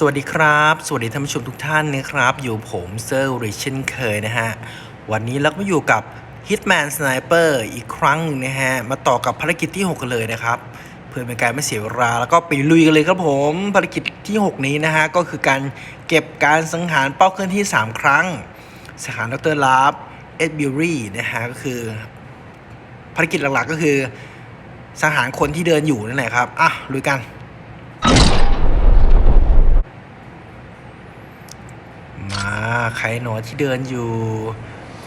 สวัสดีครับ สวัสดีท่านผู้ชมทุกท่านนะครับ อยู่ผมเซอร์ริชเช่นเคยนะฮะ วันนี้เราก็มาอยู่กับ Hitman Sniper อีกครั้งหนึ่งนะฮะ มาต่อกับภารกิจที่ 6 กันเลยนะครับ เพื่อเป็นการไม่เสียเวลา แล้วก็ไปลุยกันเลยครับผม ภารกิจที่ 6 นี้นะฮะ ก็คือการเก็บการสังหารเป้าเคลื่อนที่ 3 ครั้ง สังหารดรลาฟเอ็ดบิวรี่นะฮะ ก็คือภารกิจหลักๆก็คือสังหารคนที่เดินอยู่นั่นแหละครับ อะลุยกัน มา ใครหนอที่เดินอยู่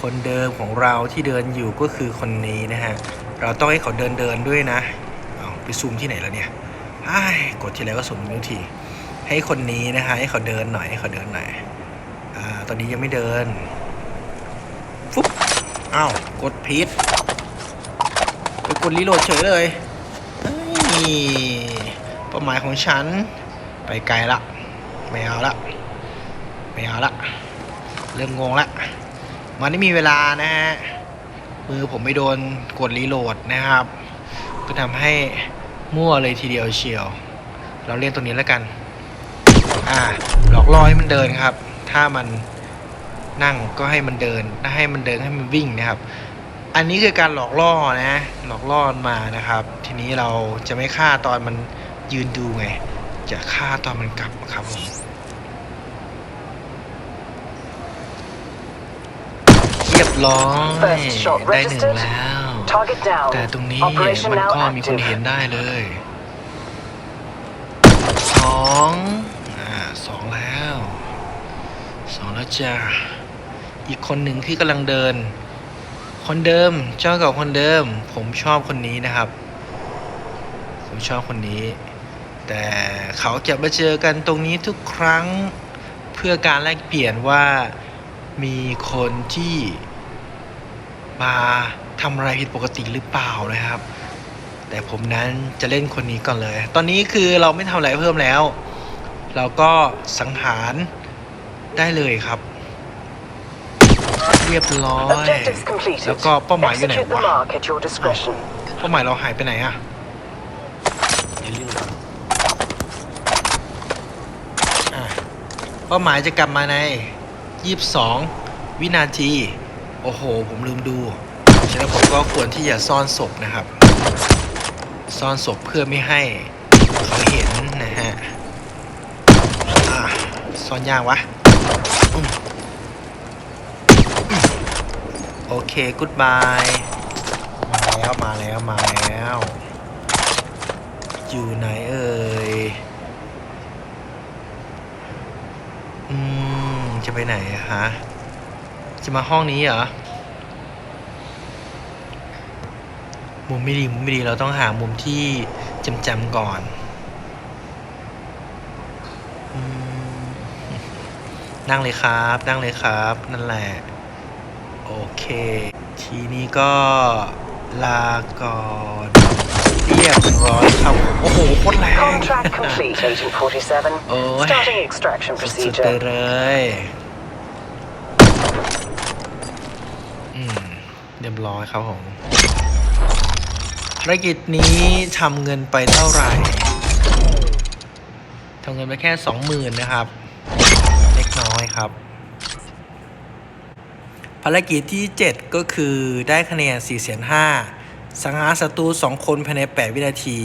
คนเดิมของเราที่เดินอยู่ก็คือคนนี้นะฮะ เราต้องให้เขาเดินเดินด้วยนะเอาไปซูมที่ไหนแล้วเนี่ยไอ้กดทีไรก็ซูมนิ้วที ให้คนนี้นะฮะให้เขาเดินหน่อยให้เขาเดินหน่อยอ่าตอนนี้ยังไม่เดินฟุ๊บอ้าวกดผิดไปกดรีโหลดเฉยเลยเฮ้ยเป้าหมายของฉัน ไปไกลละ ไม่เอาละ ไม่เอาละเริ่มงงละมันไม่มีเวลานะฮะมือผมไม่โดนกดรีโหลดนะครับ ก็ทำให้มั่วเลยทีเดียวเชียว เราเล่นตรงนี้แล้วกัน อ่า หลอกล่อให้มันเดินครับ ถ้ามันนั่งก็ให้มันเดิน ถ้าให้มันเดินให้มันวิ่งนะครับ อันนี้คือการหลอกล่อนะ หลอกล่อมันมานะครับ ทีนี้เราจะไม่ฆ่าตอนมันยืนดูไง จะฆ่าตอนมันกลับครับผม เรีย บร้อย First shot ได้หนึ่ง registered. แล้ว Target down. แต่ตรงนี้ Operation มัน now ก็มีคน active. เห็นได้เลยสองอ่าสองแล้วสองแล้วจ้าอีกคนหนึ่งที่กำลังเดิน คนเดิมเจ้าเก่าคนเดิม ผมชอบคนนี้นะครับ ผมชอบคนนี้ แต่เขาจะมาเจอกันตรงนี้ทุกครั้งเพื่อการแลกเปลี่ยนว่ามีคนที่ มาทำอะไรผิดปกติหรือเปล่านะครับ แต่ผมนั้นจะเล่นคนนี้ก่อนเลย ตอนนี้คือเราไม่ทำอะไรเพิ่มแล้ว เราก็สังหารได้เลยครับ เรียบร้อย Objectives completed. แล้วก็เป้าหมายอยู่ไหน Execute the วะ mark at your discretion. เป้าหมายเราหายไปไหนอะอะเป้าหมายจะกลับมาใน 22 วินาที โอ้โห ผมลืมดูฉะนั้นผมก็ควรที่จะซ่อนศพนะครับ ซ่อนศพเพื่อไม่ให้เขาเห็นนะฮะซ่อนยากวะ โอเคกูดบาย มาแล้วมาแล้วมาแล้ว อยู่ไหนเอ่ย อืม จะไปไหนฮะ จะมาห้องนี้เหรอ มุมไม่ดีมุมไม่ดีเราต้องหามุมที่จำจำๆก่อนอืมนั่งเลยครับ นั่งเลยครับ นั่นแหละ โอเค ทีนี้ก็ลาก่อนเรียบร้อยครับ โอ้โหโคตรแรง Contract complete, Agent 47. โอ้ย Starting extraction สุดๆไป procedure. เลย อืมเรียบร้อยครับผมภารกิจนี้ทำเงินไปเท่าไหร่ทำเงินไปแค่สองหมื่นนะครับ เล็กน้อยครับ ภารกิจที่ 7 ก็คือได้คะแนน4 5 0 0 0สังหารศัตรู2คนภายใน 8 วินาที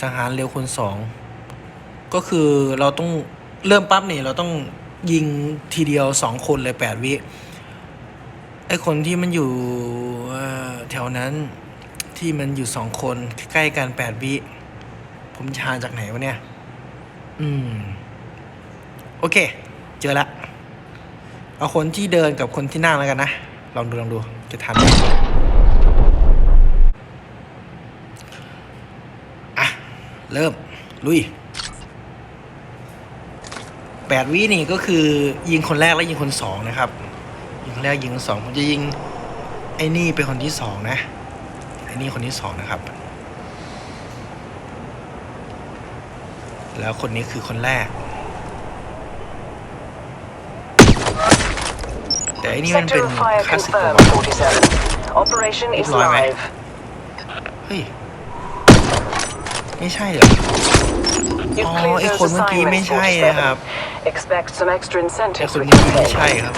สังหารเร็วคูณ2 ก็คือเราต้องเริ่มปั๊บนี่เราต้องยิงทีเดียว 2 คนเลย 8 วิ ไอคนที่มันอยู่แถวนั้นที่มันอยู่2คนใกล้กัน8วิผมจะหาจากไหนวะเนี่ย อืม โอเค เจอละ เอาคนที่เดินกับคนที่นั่งแล้วกันนะ ลองดูลองดู จะทันอะ เริ่ม ลุยแปดวินี่ก็คือยิงคนแรกแล้วยิงคนสองนะครับ คนแรกยิงสองผมจะยิงไอ้นี่เป็นคนที่สองนะไอ้นี่คนที่สองนะครับ แล้วคนนี้คือคนแรก แต่อันนี้มันเป็นคลาสสิกปะ confirmed, วะ 47. Operation is Right, right. live. เฮ้ยไม่ใช่เหรอ อ๋อไอคนเมื่อกี้ไม่ใช่นะครับไอคน with เมื่อ your กี้ไม่ใช่ครับ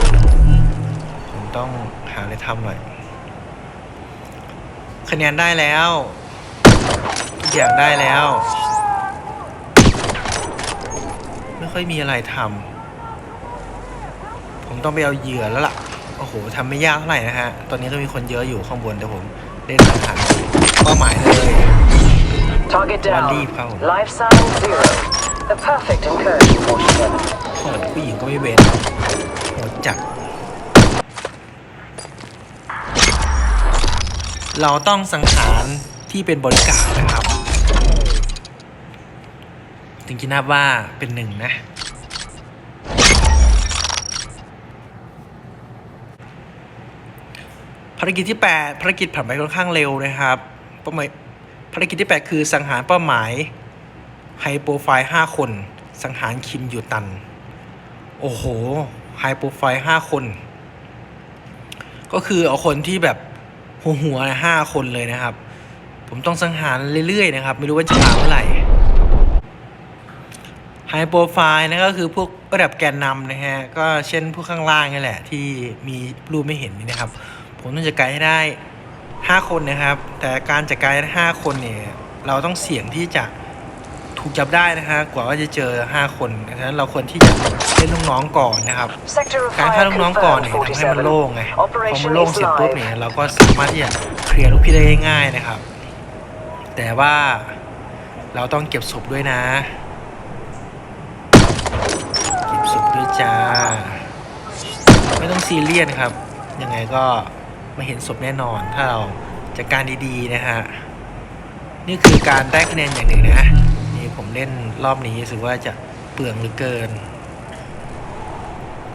ต้องหาอะไรทำหน่อย คะแนนได้แล้วทุกอย่างได้แล้ว ไม่ค่อยมีอะไรทำผมต้องไปเอาเหยื่อแล้วล่ะ โอ้โหทำไม่ยากเท่าไหร่นะฮะ ตอนนี้ก็มีคนเยอะอยู่ข้างบนแต่ผมเล่นสังหารเป้าหมายเลย Target down. One lead, Paul. Life sign zero. The perfect incursion, 47. โหดผู้หญิงก็ไม่เว้นโหดจัด เราต้องสังหารที่เป็นบริการนะครับ ถึงจะนับว่าเป็นหนึ่งนะ ภารกิจที่ 8 ภารกิจผ่านไปค่อนข้างเร็วนะครับเป้าหมายภารกิจที่ 8 คือสังหารเป้าหมายไฮโปรไฟล์5คน สังหารคิมยูตัน โอ้โหไฮโปรไฟล์5คน ก็คือเอาคนที่แบบ หัวหัวห้าคนเลยนะครับ ผมต้องสังหารเรื่อยๆนะครับ ไม่รู้ว่าจะมาเมื่อไหร่ไฮโปรไฟล์นะก็คือพวกระดับแกนนำนะฮะ ก็เช่นพวกข้างล่างนี่แหละ ที่มีรูปไม่เห็นนี่นะครับ ผมต้องจัดการให้ได้ 5 คนนะครับ แต่การจัดการห้าคนเนี่ย เราต้องเสี่ยงที่จะถูกจับได้นะฮะกว่าว่าจะเจอ 5 คนดังนั้นเราควรที่จะ เล่นลูกน้องก่อนนะครับ Sector of การฆ่า fire ลูกน้องก่อน confirmed, เนี่ยทำให้มันโล่งไง 47. พอมัน Operation โล่ง is เสร็จปุ๊บ live. เนี่ยเราก็สามารถที่จะเคลียร์ลูกพี่ได้ง่าย ๆนะครับ แต่ว่าเราต้องเก็บศพด้วยนะ เก็บศพด้วยจ้า ไม่ต้องซีเรียสครับ ยังไงก็ไม่เห็นศพแน่นอน ถ้าเราจัดการดีๆนะฮะ นี่คือการได้คะแนนอย่างหนึ่งนะ นี่ผมเล่นรอบนี้รู้สึกว่าจะเปลืองเหลือเกิน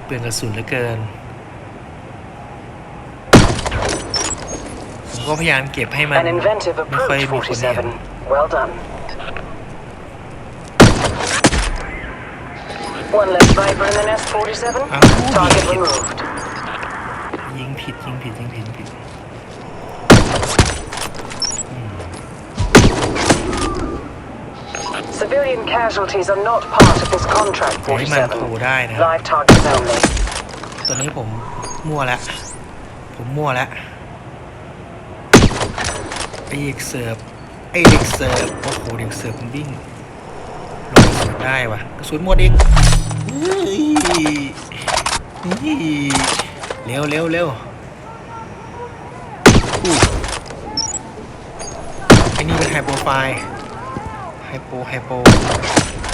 เปลืองกระสุนเหลือเกิน ผมก็พยายามเก็บให้มัน An inventive ไม่ค่อย approach, มีคนเห็น 47. Well done. One less Viper in the nest, 47. Ah, Target yeah. removed. ยิงผิดยิงผิดยิงผิดยิงผิด Civilian casualties are not part of this contract, ปล่อยให้มัน 47. ขู่ได้นะ Live targets only. ตอนนี้ผมมั่วแล้ว ผมมั่วแล้วไอเด็กเสิร์ฟไอเด็กเสิร์ฟโอ้โหเด็กเสิร์ฟมันวิ่งลงไปเสิร์ฟได้วะกระสุนหมดอีกเฮ้ยเฮ้ยเร็วเร็วเร็วอู้ไอ้นี่เป็นไฮโปรไฟล์ไฮ โปไฮโป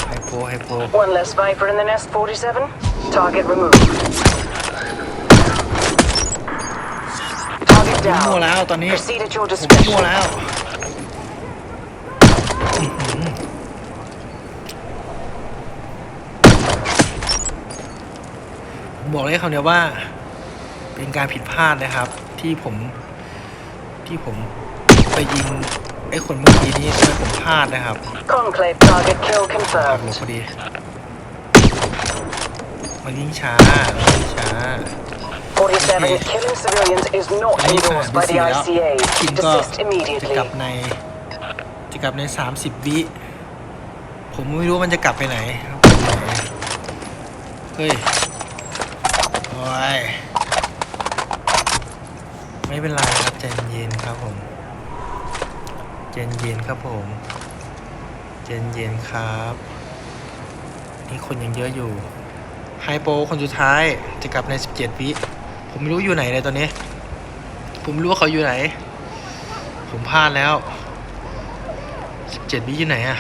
ไฮโปไฮโป One less Viper in the nest, 47. Target removed. Target ผมมั่ว down. แล้วตอนนี้ Proceed at your ผมมั่ว discretion. แล้วอื้อหือผมบอกเลยคำเดียวว่า เป็นการผิดพลาดนะครับ ที่ผมที่ผมไปยิง ไอ้คนเมื่อกี้นี้ทำไมผมพลาดนะครับ Conclave target kill หลบ confirmed. พอดี มันยิงช้ามันยิงช้า 47. Killing civilians is not อันนี้ผ่าน endorsed ไป by สี่ the แล้ว ICA. คินก็ Desist จะ immediately. กลับใน จะกลับในสามสิบวิ ผมไม่รู้มันจะกลับไปไหนครับเฮ้ย โอ้ย ไม่เป็นไรครับใจเย็นครับผม ใจเย็นครับผมใจเย็นครับ นี่คนยังเยอะอยู่ไฮโปคนสุดท้ายจะกลับใน 17 วิผมไม่รู้อยู่ไหนเลยตอนนี้ ผมไม่รู้ว่าเขาอยู่ไหน ผมพลาดแล้ว 17 วิอยู่ไหนอะ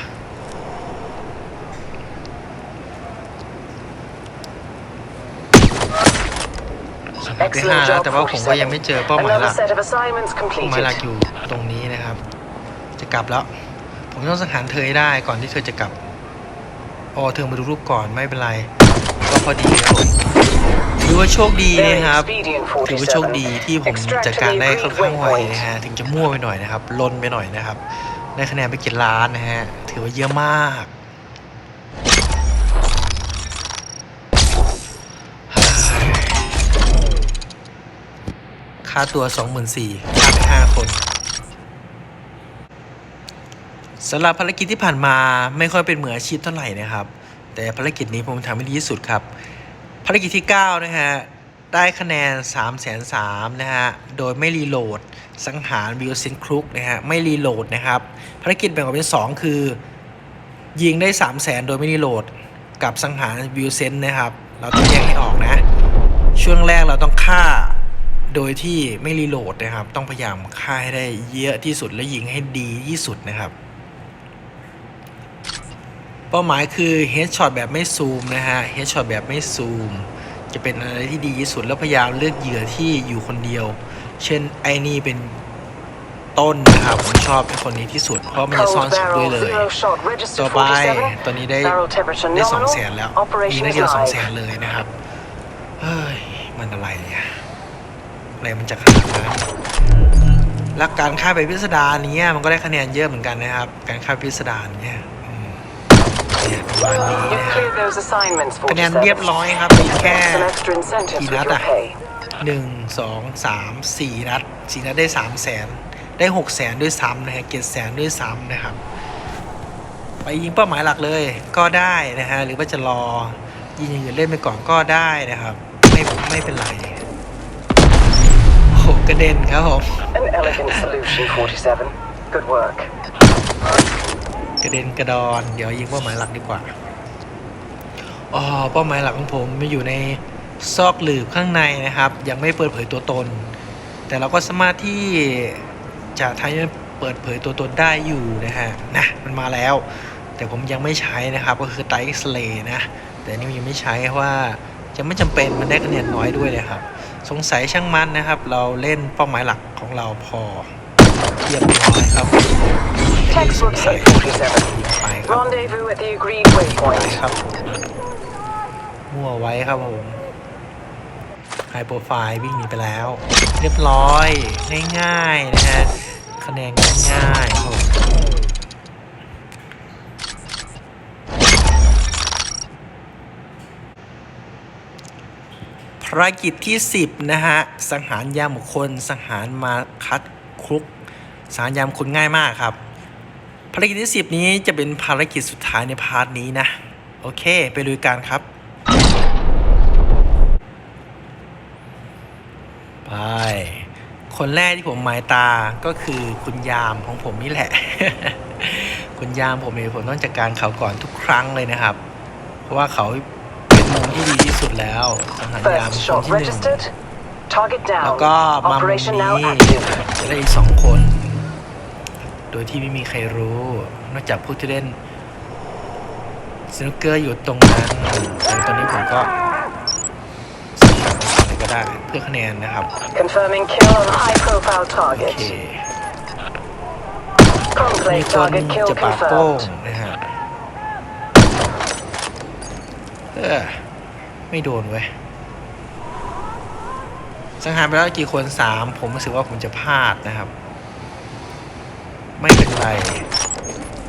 สัมผัสที่ห้า Excellent แล้ว job, แต่ว่าผมก็ยังไม่เจอเป้าหมายห 47. ลั Another ก set of assignments เป้าหมายหลัก completed. อยู่ตรงนี้นะครับ จะกลับแล้ว ผมต้องสังหารเธอให้ได้ก่อนที่เธอจะกลับอ๋อเธอมาดูรูปก่อนไม่เป็นไรก็พอดีครับผมถือว่าโชคดีนะครับถือว่าโชคดีที่ผมจัดการได้ค่อนข้างไวนะฮะถึงจะมั่วไปหน่อยนะครับลนไปหน่อยนะครับได้คะแนนไปกี่ล้านนะฮะถือว่าเยอะมากค่าตัว 24,000ค่าไป5คน สำหรับภารกิจที่ผ่านมาไม่ค่อยเป็นมืออาชีพเท่าไหร่นะครับ แต่ภารกิจนี้ผมทำให้ดีที่สุดครับ ภารกิจที่ 9 นะฮะ ได้คะแนน 3 3 0 0 0นะฮะ โดยไม่รีโหลด สังหารวิวเซนครุกนะฮะ ไม่รีโหลดนะครับ ภารกิจแบ่งออกเป็น 2 คือ ยิงได้ 3 0 0 0 0 0โดยไม่รีโหลด กับสังหารวิวเซนนะครับ เราต้องแยกให้ออกนะ ช่วงแรกเราต้องฆ่าโดยที่ไม่รีโหลดนะครับ ต้องพยายามฆ่าให้ได้เยอะที่สุดและยิงให้ดีที่สุดนะครับ เป้าหมายคือ headshot แบบไม่ซูมนะฮะ headshot แบบไม่ซูม จะเป็นอะไรที่ดีที่สุดแล้วพยายามเลือกเหยื่อที่อยู่คนเดียว เช่นไอ้นี่เป็นต้นนะครับผมชอบเป็นคนนี้ที่สุดเพราะมันจะซ่อน Cold ศพด้วยเลย ต่อไปตอนนี้ได้ได้สองแสนแล้วมีนัด is เดียวสองแสนเลยนะครับเฮ้ยมันอะไรเนี่ยอะไรมันจะขนาดนั้นแล้วการฆ่าไปพิสดารเนี้ยมันก็ได้คะแนนเยอะเหมือนกันนะครับ การฆ่าพิสดารเนี่ย คะแนน 47. เรียบร้อยครับมีแค่ Some extra incentives with your pay. หนึ่งสองสามสี่นัดสี่นัดได้สามแสนได้หกแสนด้วยซ้ำนะฮะเจ็ดแสนด้วยซ้ำนะครับ ไปยิงเป้าหมายหลักเลยก็ได้นะฮะหรือว่าจะรอยิงอย่างอื่นเล่นไปก่อนก็ได้นะครับ ไม่ไม่เป็นไรโอ้โหกระเด็นครับผม กระเด็นกระดอน เดี๋ยวยิงเป้าหมายหลักดีกว่าอ๋อเป้าหมายหลักของผมไม่อยู่ในซอกหลืบข้างในนะครับ ยังไม่เปิดเผยตัวตน แต่เราก็สามารถที่จะทำให้เปิดเผยตัวตนได้อยู่นะฮะนะมันมาแล้ว แต่ผมยังไม่ใช้นะครับก็คือไตเอ็กซเรย์นะ แต่นี่ยังไม่ใช้เพราะว่าจะไม่จำเป็นมันได้คะแนนน้อยด้วยเลยครับ สงสัยช่างมันนะครับ เราเล่นเป้าหมายหลักของเราพอเรียบร้อย Textbook สัย hit, ยิงไป 47. ครับ Rendezvous at the agreed ไป waypoint. ครับมั่วไว้ครับผมไฮโปรไฟล์วิ่งหนีไปแล้ว เรียบร้อย ง่ายๆ นะฮะ คะแนนง่ายๆครับผมภารกิจที่ 10 นะฮะ สังหารยามบุคคล สังหารมาคัดครุก สังหารยามคนง่ายมากครับ ภารกิจที่ 10 นี้จะเป็นภารกิจสุดท้ายในพาร์ทนี้นะ โอเค ไปลุยกันครับ ไป คนแรกที่ผมหมายตาก็คือคุณยามของผมนี่แหละ คุณยามผมเองผมต้องจัดการเขาก่อนทุกครั้งเลยนะครับ เพราะว่าเขาเป็นมุมที่ดีที่สุดแล้วสังหารยาม First คน shot ที่หนึ่ง registered. Target แล้ว down. ก็มามุม Operation now นี้ active. จะได้อีกสองคนโด ยที่ไม่มีใครรู้ นอกจากผู้ที่เล่นสนุกเกอร์อยู่ตรงนั้นแต่ตอนนี้ผมก็สังหารอะไรก็ได้เพื่อคะแนนนะครับ Confirming kill on high profile โอ target. เคมี Conclave คน target kill จะปาโป้ง confirmed. นะฮะเออไม่โดนเว้ยสังหารไปแล้วกี่คนสามผมรู้สึกว่าผมจะพลาดนะครับ ไม่เป็นไร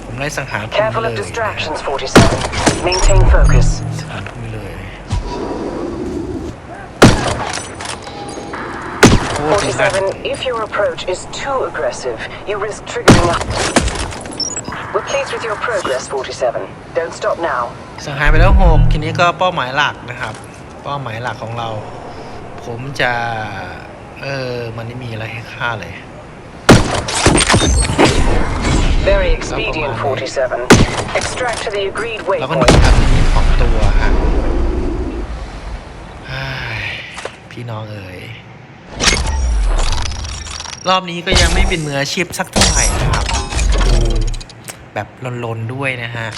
ผมไล่สังหารคุณ Careful เล of ยนะฮะ distractions, 47. Maintain focus. สังหารคุณเลยโอ้ดีนะ 47, if your approach is too aggressive, you risk triggering a... We're pleased with your progress, 47. Don't stop now. สังหารไปแล้วหกทีนี้ก็เป้าหมายหลักนะครับ เป้าหมายหลักของเรา ผมจะ เออ มันไม่มีอะไรให้ฆ่าเลย Very expedient, 47. Extract to the agreed แล้วก็หนี waypoint. ครับนี้ของตัวฮะเฮ้ยพี่น้องเอ๋ยรอบนี้ก็ยังไม่เป็นมืออาชีพสักเท่าไหร่นะครับดูแบบลนๆด้วยนะฮะ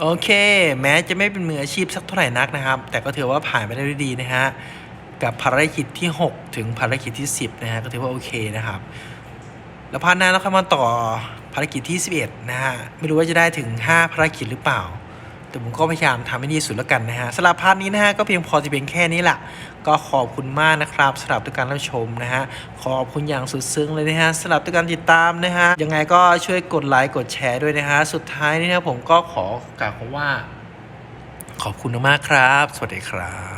โอเค แม้จะไม่เป็นมืออาชีพสักเท่าไหร่นักนะครับ แต่ก็ถือว่าผ่านไปได้ด้วยดีนะฮะ กับภารกิจที่ 6 ถึงภารกิจที่ 10 นะฮะ ก็ถือว่าโอเคนะครับ แล้วพาร์ทหน้าเราเข้ามาต่อภารกิจที่ 11 นะฮะ ไม่รู้ว่าจะได้ถึง 5 ภารกิจหรือเปล่า แต่ผมก็พยายามทำให้ดีสุดแล้วกันนะฮะสำหรับพาร์ทนี้นะฮะ ก็เพียงพอจะเพียงแค่นี้แหละก็ขอบคุณมากนะครับสำหรับทุกการรับชมนะฮะ ขอบคุณอย่างสุดซึ้งเลยนะฮะสำหรับทุกการติดตามนะฮะ ยังไงก็ช่วยกดไลค์กดแชร์ด้วยนะฮะ สุดท้ายนี้นะผมก็ขอกล่าวคำว่า ขอบคุณมากครับ สวัสดีครับ